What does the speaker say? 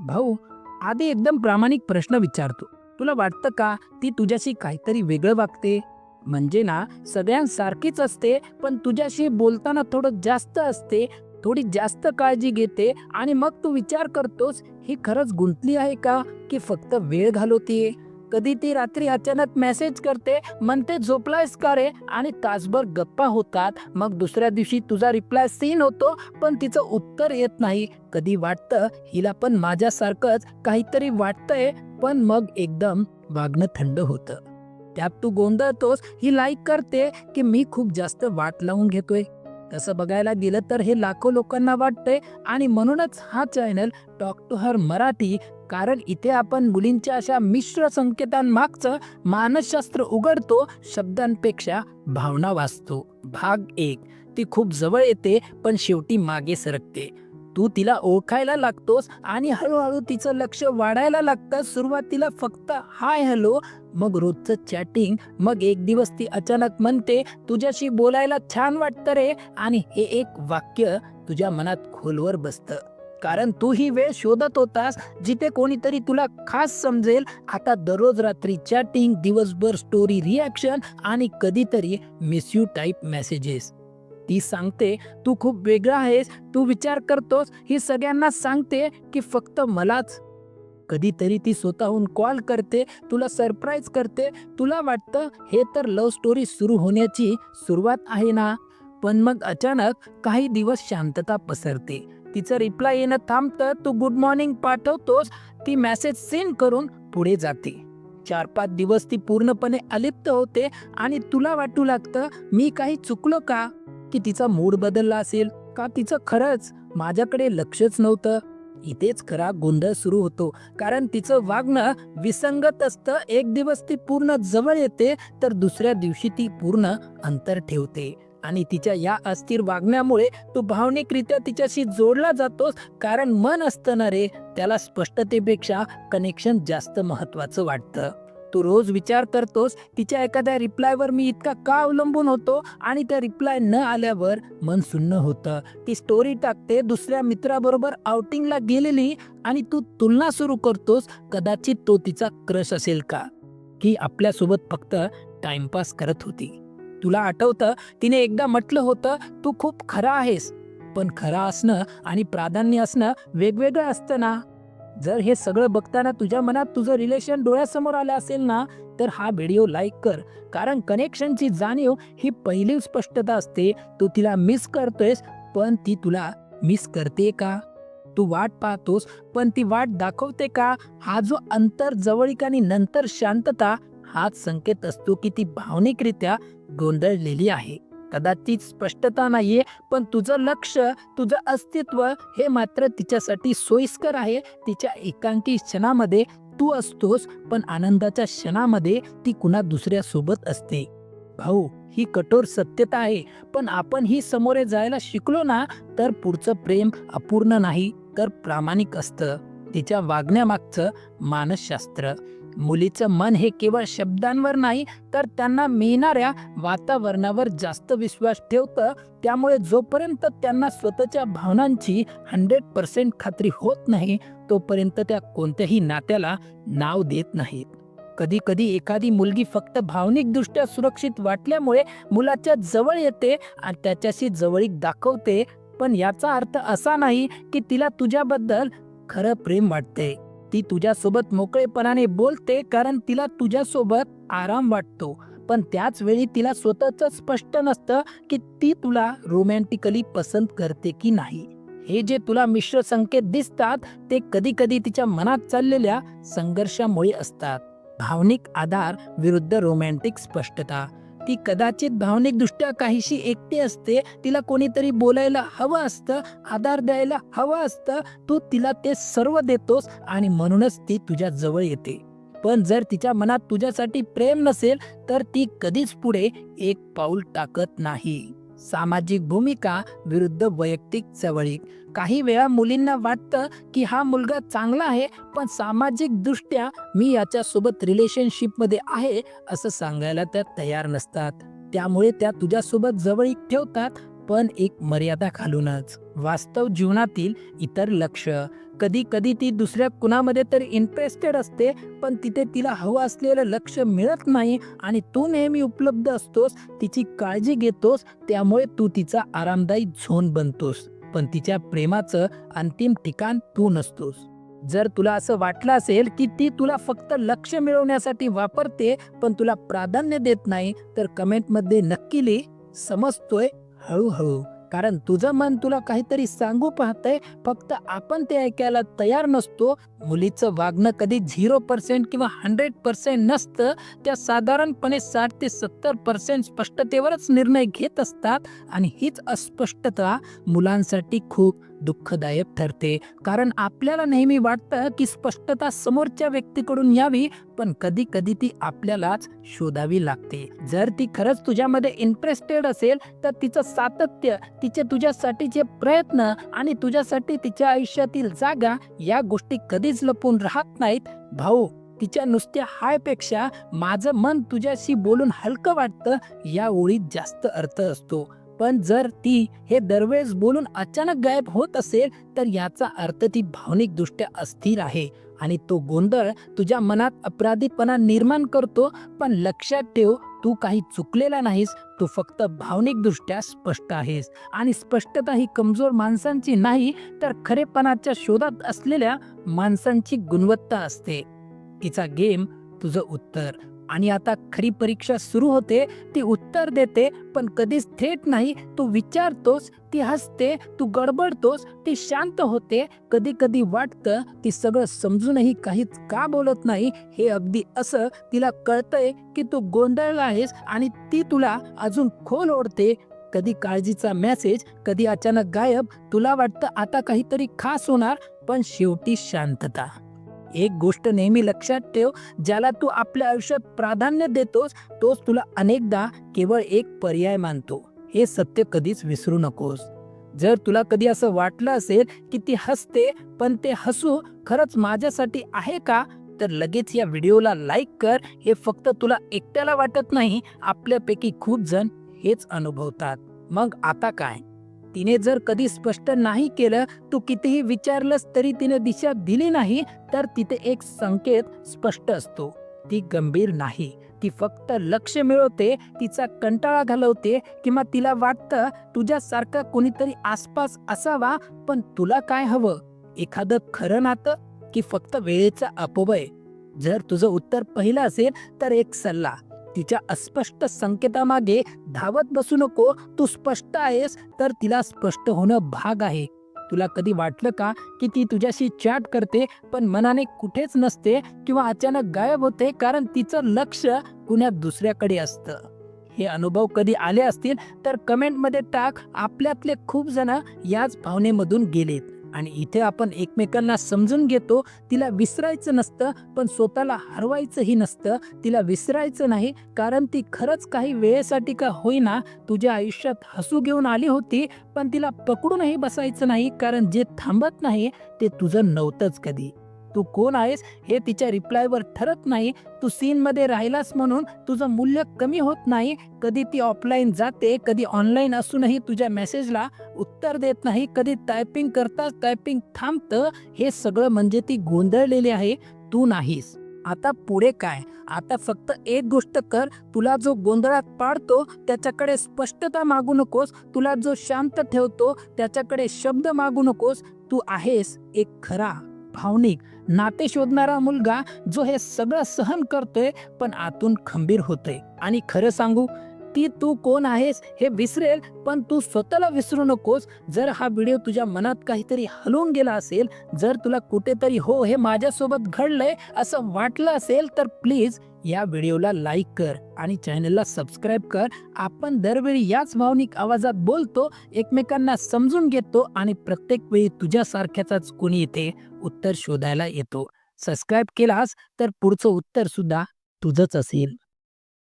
भाऊ आधी एकदम प्रामाणिक प्रश्न विचारतो. तुला वाटतं का ती तुझ्याशी काहीतरी वेगळं वागते? म्हणजे ना सगळ्यांसारखीच असते पण तुझ्याशी बोलताना थोडं जास्त असते थोडी जास्त काळजी घेते आणि मग तू विचार करतोस ही खरंच गुंतली आहे का की फक्त वेळ घालवतीये? कधी ती रात्री अचानक मेसेज करते म्हणते झोपलायस का रे? आणि तासभर गप्पा होतात. मग दुसऱ्या दिवशी तुझा रिप्लाय सीन होतो पण तिचं उत्तर येत नाही. कधी वाटतं हिला पण माझ्यासारखंच काहीतरी वाटतंय पण मग एकदम वागणं थंड होतं. त्यात तू गोंधळतोस ही लाईक करते की मी खूप जास्त वाट लावून घेतोय. तसं बघायला गेलं तर हे लाखो लोकांना वाटतंय आणि म्हणूनच हा channel talk to her Marathi कारण इथे आपण मुलींच्या अशा मिश्र संकेतांमागचं मानसशास्त्र उघडतो शब्दांपेक्षा भावना वाचतो. भाग एक ती खूप जवळ येते पण शेवटी मागे सरकते. तू तिला ओळखायला लागतोस आणि हळूहळू तिचं लक्ष वाढायला लागतं सुरुवातीला फक्त हाय हॅलो मग रोजचं चॅटिंग मग एक दिवस ती अचानक म्हणते तुझ्याशी बोलायला छान वाटतं रे आणि हे एक वाक्य तुझ्या मनात खोलवर बसतं. कारण तू ही वेळ शोधत होतास जिथे कोणीतरी तुला खास समजेल. आता दररोज रात्री चॅटिंग दिवसभर स्टोरी रिॲक्शन आणि कधीतरी मिस यू टाईप मेसेजेस ती सांगते तू खूप वेगळा आहेस तू विचार करतोस ही सगळ्यांना सांगते की फक्त मलाच. कधीतरी ती स्वतःहून कॉल करते तुला सरप्राईज करते तुला वाटतं हे तर लव्ह स्टोरी सुरू होण्याची सुरुवात आहे ना? पण मग अचानक काही दिवस शांतता पसरते. तिचं रिप्लाय येणं थांबतं तू गुड मॉर्निंग पाठवतोस ती मेसेज सेंड करून पुढे जाते. चार पाच दिवस ती पूर्णपणे अलिप्त होते आणि तुला वाटू लागतं मी काही चुकलो का? की तिचा मूड बदलला असेल का तिचं खरंच माझ्याकडे लक्षच नव्हतं? इथेच खरा गोंधळ सुरू होतो. कारण तिचं वागणं विसंगत असतं. एक दिवस ती पूर्ण जवळ येते तर दुसऱ्या दिवशी ती पूर्ण अंतर ठेवते. आणि तिच्या या अस्थिर वागण्यामुळे तू भावनिकरित्या तिच्याशी जोडला जातोस. कारण मन असतं ना रे त्याला स्पष्टतेपेक्षा कनेक्शन जास्त महत्वाचं वाटतं. तू रोज विचार करतोस तिच्या एखाद्या रिप्लायवर मी इतका का अवलंबून होतो? आणि त्या रिप्लाय न आल्यावर मन सुन्न होतं. ती स्टोरी टाकते दुसऱ्या मित्राबरोबर आउटिंगला गेलेली आणि तू तुलना सुरू करतोस कदाचित तो तिचा क्रश असेल का? की आपल्यासोबत फक्त टाइमपास करत होती. तुला आठवतं तिने एकदा म्हटलं होतं तू खूप खरा आहेस. पण खरा असणं आणि प्राधान्य असणं वेगवेगळं असतं ना? जर हे सगळं बघताना तुझ्या मनात तुझं रिलेशन डोळ्यासमोर आलं असेल ना तर हा व्हिडिओ लाईक कर. कारण कनेक्शनची जाणीव ही पहिली स्पष्टता असते. तू तिला मिस करतोयस पण ती तुला मिस करते का? तू वाट पाहतोस पण ती वाट दाखवते का? हा जो अंतर जवळीक आणि नंतर शांतता हाच संकेत असतो की ती भावनिकरित्या गोंधळलेली आहे. कदाचित स्पष्टता नाहीये पण तुझं लक्ष तुझं अस्तित्व हे मात्र तिच्यासाठी सोयीस्कर आहे. तिच्या एकांकी क्षणामध्ये तू असतोस पण आनंदाच्या क्षणामध्ये ती कुणा दुसऱ्यासोबत असते. भाऊ ही कठोर सत्यता आहे पण आपण ही समोरे जायला शिकलो ना तर पुढचं प्रेम अपूर्ण नाही तर प्रामाणिक असतं. तिच्या वागण्यामागचं मानसशास्त्र. मुलीचं मन हे केवळ शब्दांवर नाही तर त्यांना मिळणाऱ्या वातावरणावर जास्त विश्वास ठेवतं. त्यामुळे जोपर्यंत त्यांना स्वतःच्या भावनांची हंड्रेड पर्सेंट खात्री होत नाही तोपर्यंत त्या कोणत्याही नात्याला नाव देत नाहीत. कधी कधी एखादी मुलगी फक्त भावनिकदृष्ट्या सुरक्षित वाटल्यामुळे मुलाच्या जवळ येते आणि त्याच्याशी जवळीक दाखवते. पण याचा अर्थ असा नाही की तिला तुझ्याबद्दल खरं प्रेम वाटते. ती तुझ्यासोबत मोकळेपणाने बोलते कारण तिला तुझ्यासोबत आराम वाटतो. पण त्याच वेळी तिला स्वतःच स्पष्ट नसतं की ती तुला रोमॅन्टिकली पसंत करते की नाही. हे जे तुला मिश्र संकेत दिसतात ते कधी कधी तिच्या मनात चाललेल्या संघर्षामुळे असतात. भावनिक आधार विरुद्ध रोमॅन्टिक स्पष्टता. ती कदाचित भावनिकदृष्ट्या काहीशी एकटी असते तिला कोणीतरी बोलायला हवं असतं आधार द्यायला हवं असतं तू तिला ते सर्व देतोस आणि म्हणूनच ती तुझ्या जवळ येते. पण जर तिच्या मनात तुझ्यासाठी प्रेम नसेल तर ती कधीच पुढे एक पाऊल टाकत नाही. सामाजिक भूमिका विरुद्ध वैयक्तिक चवळीक काही वेळा मुलींना वाटतं की हा मुलगा चांगला आहे पण सामाजिक दृष्ट्या मी याच्यासोबत रिलेशनशिपमध्ये आहे असं सांगायला त्या तयार नसतात. त्यामुळे त्या तुझ्यासोबत जवळीक ठेवतात पण एक मर्यादा घालूनच. वास्तव जीवनातील इतर लक्ष. कधी कधी ती दुसऱ्या कुणामध्ये तर इंटरेस्टेड असते पण तिथे तिला हवं असलेलं लक्ष मिळत नाही आणि तू नेहमी उपलब्ध असतोस तिची काळजी घेतोस त्यामुळे तू तिचा आरामदायी झोन बनतोस पण तिच्या प्रेमाचं अंतिम ठिकाण तू नसतोस. जर तुला असं वाटलं असेल की ती तुला फक्त लक्ष मिळवण्यासाठी वापरते पण तुला प्राधान्य देत नाही तर कमेंटमध्ये नक्की लिही. समजतोय? हळूहळू. कारण तुझं मन तुला काहीतरी सांगू पाहतंय फक्त आपण ते ऐकायला तयार नसतो. मुलीचं वागणं कधी झिरो पर्सेंट किंवा हंड्रेड पर्सेंट नसतं. त्या साधारणपणे साठ ते सत्तर पर्सेंट स्पष्टतेवरच निर्णय घेत असतात. आणि हीच अस्पष्टता मुलांसाठी खूप दुःखदायक ठरते. कारण आपल्याला नेहमी वाटतं की स्पष्टता समोरच्या व्यक्तीकडून यावी पण कधी कधी ती आपल्यालाच शोधावी लागते. जर ती खरंच तुझ्यामध्ये इंटरेस्टेड असेल तर तिचं सातत्य तिचे तुझ्यासाठीचे प्रयत्न आणि तुझ्यासाठी तिच्या आयुष्यातील जागा या गोष्टी कधीच लपून राहत नाहीत. भाऊ तिच्या नुसत्या हायपेक्षा माझं मन तुझ्याशी बोलून हलकं वाटतं या ओळीत जास्त अर्थ असतो. पण जर ती हे दरवेळेस बोलून अचानक गायब होत असेल तर याचा अर्थ ती भावनिकदृष्ट्या अस्थिर आहे आणि तो गोंधळ तुझ्या मनात अपराधीपणा निर्माण करतो पण लक्षात ठेव तू काही चुकलेला नाहीस तू फक्त भावनिकदृष्ट्या स्पष्ट आहेस. आणि स्पष्टता ही कमजोर माणसांची नाही तर खरेपणाच्या शोधात असलेल्या माणसांची गुणवत्ता असते. तिचा गेम तुझं उत्तर. आणि आता खरी परीक्षा सुरू होते ती उत्तर देते पण कधीच थेट नाही तू विचारतोस ती हसते तू गडबडतोस ती शांत होते कधी कधी वाटतं ती सगळं समजूनही काहीच का बोलत नाही हे अगदी असं तिला कळतंय की तू गोंधळला आहेस आणि ती तुला अजून खोल ओढते. कधी काळजीचा मेसेज कधी अचानक गायब तुला वाटतं आता काहीतरी खास होणार पण शेवटी शांतता. एक गोष्ट नेहमी लक्षात ठेव ज्याला तू आपल्या आयुष्यात प्राधान्य देतोस तोच तुला अनेकदा केवळ एक पर्याय मानतो. हे सत्य कधीच विसरू नकोस. जर तुला कधी असं वाटलं असेल की ती हसते पण ते हसू खरंच माझ्यासाठी आहे का? तर लगेच या व्हिडिओला लाईक कर. हे फक्त तुला एकट्याला वाटत नाही आपल्यापैकी खूप जण हेच अनुभवतात. मग आता काय? तिने जर कधी स्पष्ट नाही केलं तू कितीही विचारलंस तरी तिने दिशा दिली नाही तर तिथे एक संकेत स्पष्ट असतो. ती गंभीर नाही. ती फक्त लक्ष मिळवते तिचा कंटाळा घालवते किंवा तिला वाटतं तुझ्यासारखा कोणीतरी आसपास असावा पण तुला काय हवं? एखादं खरं नातं की फक्त वेळेचा अपव्यय? जर तुझं उत्तर पहिलं असेल तर एक सल्ला. तिच्या अस्पष्ट संकेतामागे धावत बसू नको. तू स्पष्ट आहेस तर तिला स्पष्ट होणं भाग आहे. तुला कधी वाटलं का की ती तुझ्याशी चॅट करते पण मनाने कुठेच नसते किंवा अचानक गायब होते कारण तिचं लक्ष कुण्या दुसऱ्याकडे असतं. हे अनुभव कधी आले असतील तर कमेंटमध्ये टाक. आपल्यातले खूप जण याच भावनेमधून गेलेत. आणि इथे आपण एकमेकांना समजून घेतो तिला विसरायचं नसतं पण स्वतःला हरवायचंही नसतं तिला विसरायचं नाही कारण ती खरंच काही वेळेसाठी का होईना तुझ्या आयुष्यात हसू घेऊन आली होती पण तिला पकडूनही बसायचं नाही कारण जे थांबत नाही ते तुझं नव्हतंच कधी. तू कोण आहेस हे तिच्या रिप्लायवर ठरत नाही. तू सीनमध्ये राहिलास म्हणून तुझं मूल्य कमी होत नाही. कधी ती ऑफलाईन जाते कधी ऑनलाईन असूनही तुझ्या मेसेजला उत्तर देत नाही. कधी टायपिंग करताच टायपिंग थांबतं. हे सगळं म्हणजे ती गोंधळलेली आहे. तू नाहीस. आता पुढे काय? आता फक्त एक गोष्ट कर. तुला जो गोंधळात पाडतो त्याच्याकडे स्पष्टता मागू नकोस. तुला जो शांत ठेवतो त्याच्याकडे शब्द मागू नकोस. तू आहेस एक खरा भावनिक नाते शोधणारा मुलगा जो हे सगळं सहन करतोय पण आतून खंबीर होतोय. आणि खरं सांगू ती तू कोण आहेस हे विसरेल पण तू स्वतःला विसरू नकोस. जर हा व्हिडिओ तुझ्या मनात काहीतरी हलवून गेला असेल जर तुला कुठेतरी हो हे माझ्यासोबत घडलंय असं वाटलं असेल तर प्लीज या व्हिडिओला लाईक कर आणि चॅनलला सबस्क्राईब कर. आपण दरवेळी याच भावनिक आवाजात बोलतो एकमेकांना समजून घेतो आणि प्रत्येक वेळी तुझ्यासारख्याचाच कोणी येते उत्तर शोधायला येतो. सबस्क्राईब केलास तर पुढचं उत्तर सुद्धा तुझंच असेल.